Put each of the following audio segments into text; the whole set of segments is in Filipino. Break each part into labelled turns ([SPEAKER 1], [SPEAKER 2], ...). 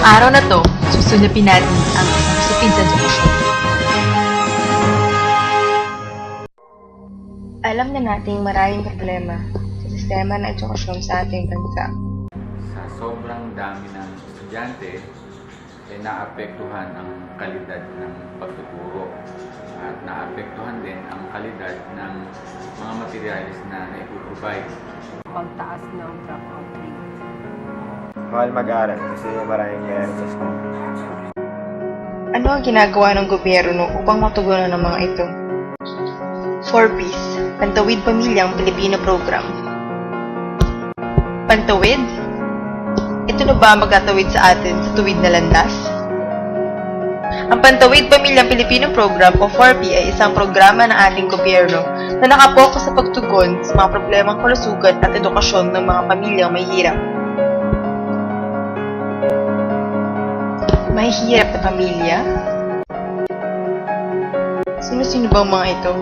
[SPEAKER 1] Ngayong araw na to, susunapin natin ang isang usapin sa edukasyon. Alam na nating maraming problema sa sistema ng edukasyon sa ating bansa.
[SPEAKER 2] sa sobrang dami ng estudyante, ay naapektuhan ang kalidad ng pagtuturo at naapektuhan din ang kalidad ng mga materialis na naipuprovide.
[SPEAKER 3] pagtaas ng dropout rate.
[SPEAKER 4] Mahal mag-aaral kasi maraming nangyayari sa school.
[SPEAKER 1] Ano ang ginagawa ng gobyerno upang matugunan ang mga ito? 4Ps, Pantawid Pamilyang Pilipino Program. Pantawid? Ito na ba magtatawid sa atin sa tuwid na landas? Ang Pantawid Pamilyang Pilipino Program o 4P ay isang programa ng ating gobyerno na nakapokus sa pagtugon sa mga problemang kalusugan at edukasyon ng mga pamilyang may hirap. May hirap na pamilya? Sino-sino bang mga ito?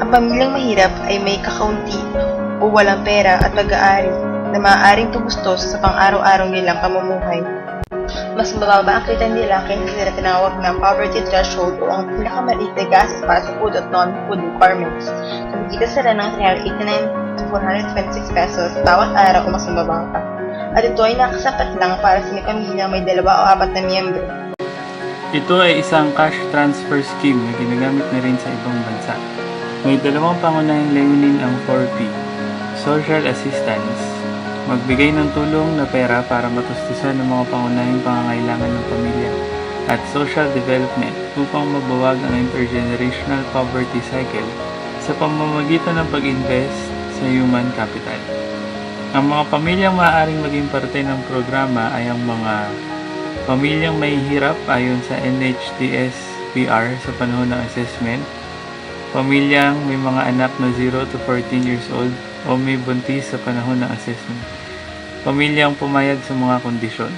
[SPEAKER 1] Ang pamilyang mahirap ay may kakaunti o walang pera at pag-aari na maaaring tumustos sa pang-araw-araw nilang pamumuhay. Mas mababa ang kita nila kaysa tinawag na poverty threshold o ang pinakamaliit na gastos para sa food at non-food requirements. Kumikita sila ng 389 to 426 pesos bawat araw o mas mababa pa. At ito ay nakasapat lang para sa may pamilya may dalawa o apat na miyembro.
[SPEAKER 5] Ito ay isang cash transfer scheme na ginagamit na rin sa ibang bansa. May dalawang pangunahing layunin ang 4P. Social assistance, magbigay ng tulong na pera para matustusan ang mga pangunahing pangangailangan ng pamilya. At social development upang mabuwag ang intergenerational poverty cycle sa pamamagitan ng pag-invest sa human capital. Ang mga pamilyang maaaring maging parte ng programa ay ang mga Pamilyang may hirap ayon sa NHTS-PR sa panahon ng assessment. Pamilyang may mga anak na 0 to 14 years old o may buntis sa panahon ng assessment. Pamilyang pumayag sa mga kondisyon.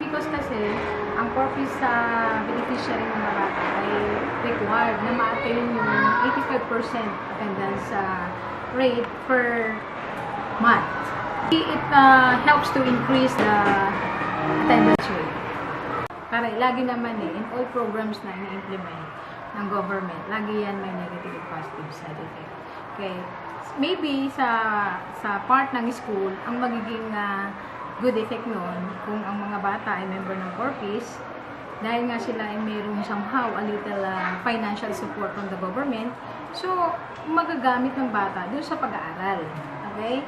[SPEAKER 3] Because kasi, ang purpose sa beneficiary ng mga ay required na ma-attain yung 85% attendance sa rate per month. It uh, helps to increase the attendance rate. Para lagi naman eh, in all programs na ini-implement ng government, lagi yan may negative and positive side effect. Okay. Maybe sa sa part ng school, ang magiging ah, good effect noon kung ang mga bata ay member ng corpus, dahil nga sila ay mayroong somehow a little ah, financial support from the government, so magagamit ng bata dun sa pag-aaral. Okay?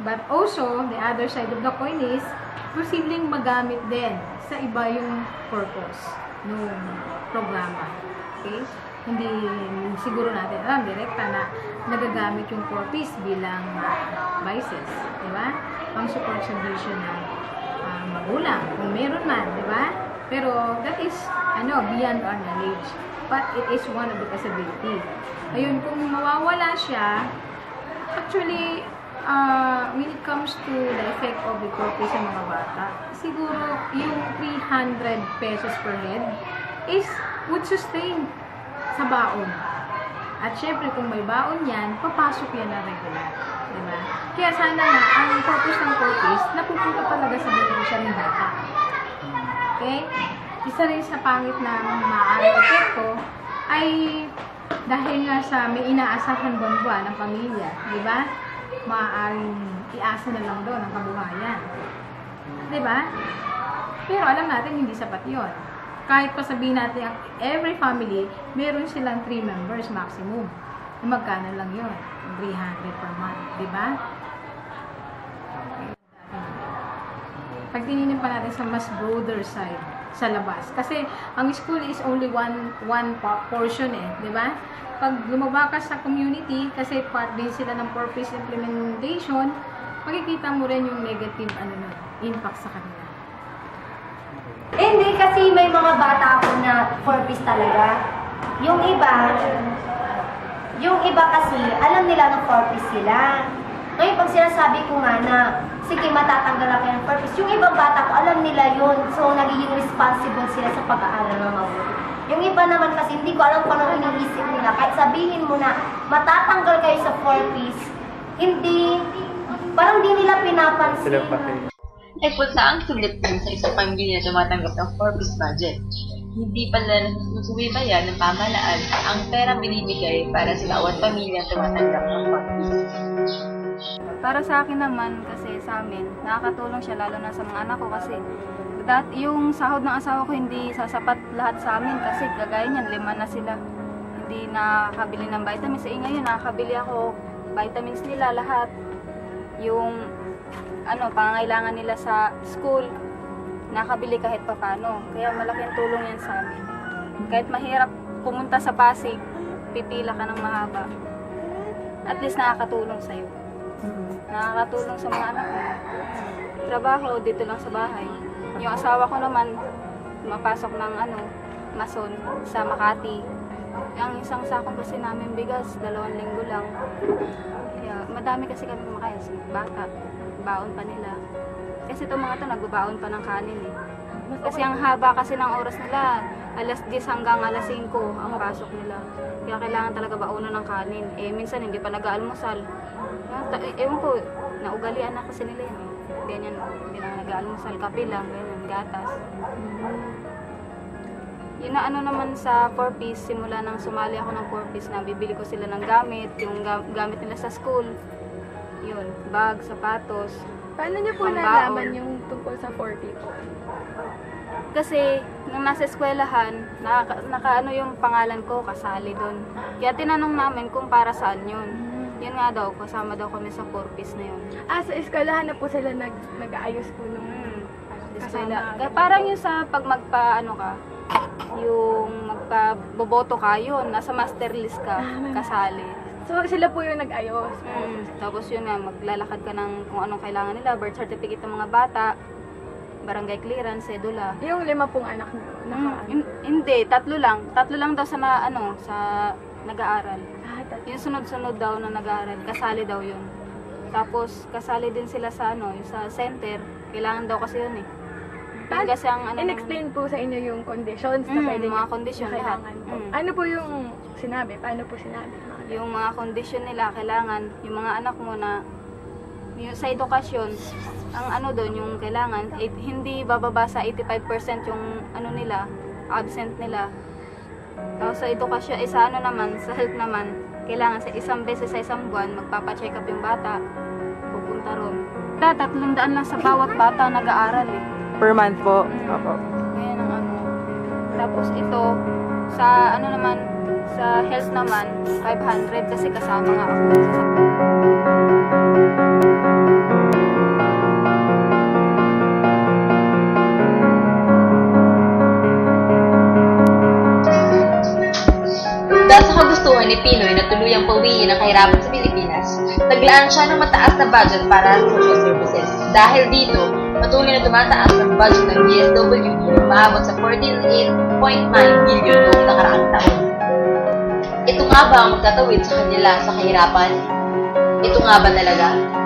[SPEAKER 3] But also, the other side of the coin is, posibleng magamit din sa iba yung purpose ng programa. Okay? Hindi siguro natin alam direkta na nagagamit yung corpus bilang uh, vices. Di ba? Pang support sa vision ng uh, magulang. Kung meron man, di ba? Pero that is, ano, beyond our knowledge. But it is one of the possibility. Ayun, kung mawawala siya, actually, uh, when it comes to the effect of the corpus sa mga bata, siguro yung 300 pesos per head is would sustain sa baon. At syempre, kung may baon yan, papasok yan na regular. Diba? Kaya sana nga, ang purpose ng corpus, napupunta talaga sa beneficiary ng bata. Okay? Isa rin sa pangit na maaaring epekto ay dahil nga sa may inaasahan buwan-buwan ng pamilya, di ba? Maaaring iasa na lang doon ang kabuhayan. Di ba? Pero alam natin hindi sapat yon. Kahit pa sabihin natin every family, meron silang 3 members maximum. Magkano lang yon? 300 per month, di ba? pag tininin pa natin sa mas broader side sa labas. Kasi ang school is only one one portion eh, di ba? Pag lumaba ka sa community, kasi part din sila ng purpose implementation, makikita mo rin yung negative ano nun, impact sa kanila.
[SPEAKER 6] Hindi, kasi may mga bata ako na four-piece talaga. Yung iba, yung iba kasi, alam nila na four-piece sila. Ngayon, pag sinasabi ko nga na, sige, matatanggal ako ng four-piece, yung ibang bata ko, alam nila yun. So, nagiging responsible sila sa pag-aaral ng mabuti. Yung iba naman kasi, hindi ko alam kung ano iniisip nila. Kahit sabihin mo na, matatanggal kayo sa four-piece, hindi, Parang di nila pinapansin.
[SPEAKER 4] Kayo.
[SPEAKER 1] Ay punta ang Philippines sa isang pamilya na tumatanggap ng Forbes budget. Hindi pala nasusubaybayan ng pamahalaan ang perang binibigay para sa bawat pamilya na tumatanggap ng Forbes.
[SPEAKER 7] Para sa akin naman, kasi sa amin, nakakatulong siya lalo na sa mga anak ko kasi dat yung sahod ng asawa ko hindi sasapat lahat sa amin kasi kagaya niyan, lima na sila. Hindi nakakabili ng vitamins. Eh ngayon, nakakabili ako vitamins nila lahat. Yung ano, pangangailangan nila sa school, nakabili kahit papano. Kaya malaking tulong yan sa amin. Kahit mahirap pumunta sa Pasig, pipila ka ng mahaba. At least nakakatulong sa'yo. Nakakatulong sa mga anak ko. Trabaho dito lang sa bahay. Yung asawa ko naman, mapasok ng ano, mason sa Makati. Ang isang sakong kasi namin bigas, dalawang linggo lang. Kaya madami kasi kami kumakain sa bata. Baon pa nila. Kasi itong mga to nagbabaon pa ng kanin eh. Kasi ang haba kasi ng oras nila, alas 10 hanggang alas 5 ang pasok nila. Kaya kailangan talaga baunan ng kanin. Eh, minsan hindi pa nag-aalmusal. Ah, eh, Ewan ko, naugalian na kasi nila yan. Ganyan, hindi na nag-aalmusal, kape lang, ganyan, gatas. Yun na ano naman sa 4-piece, simula nang sumali ako ng 4-piece na bibili ko sila ng gamit, yung ga- gamit nila sa school. Yun, bag, sapatos.
[SPEAKER 8] Paano niyo po nalaman yung tungkol sa 40 po?
[SPEAKER 7] Kasi nung nasa eskwelahan, naka, nakaano yung pangalan ko, kasali doon. Kaya tinanong namin kung para saan yun. Yun nga daw, kasama daw kami sa 4-piece na yun.
[SPEAKER 8] Ah, sa eskwelahan na po sila nag, nag-aayos po nung...
[SPEAKER 7] Hmm.
[SPEAKER 8] Kasama
[SPEAKER 7] Eskwela.
[SPEAKER 8] agad.
[SPEAKER 7] Kaya parang yung sa pag magpa, ano ka, yung magpa-boboto ka, yun, nasa master list ka,
[SPEAKER 8] Ah,
[SPEAKER 7] kasali.
[SPEAKER 8] So, sila po yung nag-ayos.
[SPEAKER 7] Mm. Tapos yun nga, maglalakad ka ng kung anong kailangan nila, birth certificate ng mga bata, barangay clearance, sedula.
[SPEAKER 8] Yung lima pong anak niyo.
[SPEAKER 7] Mm,
[SPEAKER 8] Naka,
[SPEAKER 7] hin- hindi, tatlo lang. Tatlo lang daw sa na, ano, sa nag-aaral.
[SPEAKER 8] ah, tat-
[SPEAKER 7] Yung sunod-sunod daw na nag-aaral, kasali daw yun. Tapos kasali din sila sa ano, yung sa center. Kailangan daw kasi yun eh. Yun kasi ang ano.
[SPEAKER 8] In-explain po sa inyo yung conditions na
[SPEAKER 7] Mm,
[SPEAKER 8] pwede
[SPEAKER 7] mga
[SPEAKER 8] na
[SPEAKER 7] lahat.
[SPEAKER 8] kailangan po.
[SPEAKER 7] Mm.
[SPEAKER 8] Ano po yung sinabi? Paano po sinabi? Mga
[SPEAKER 7] yung mga kondisyon nila kailangan yung mga anak mo na yung sa edukasyon ang ano doon yung kailangan eh, hindi bababa sa 85% yung ano nila absent nila tapos sa edukasyon eh, sa ano naman sa health naman kailangan sa isang beses sa isang buwan magpapa-check up yung bata pupunta ron tatlong daan lang sa bawat bata nag-aaral eh
[SPEAKER 9] Per month po. Opo.
[SPEAKER 7] Ngayon ang ano. Tapos ito, sa ano naman, sa health naman, 500 kasi kasama nga ako. Sa
[SPEAKER 10] Dahil sa kagustuhan ni Pinoy na tuluyang pauwiin ang kahirapan sa Pilipinas, naglaan siya ng mataas na budget para sa social services. Dahil dito, patuloy na tumataas ang budget ng DSWD na maabot sa 48.9 billion noong nakaraang taon. Ito nga ba ang magtatawid sa kanila sa kahirapan? Ito nga ba talaga?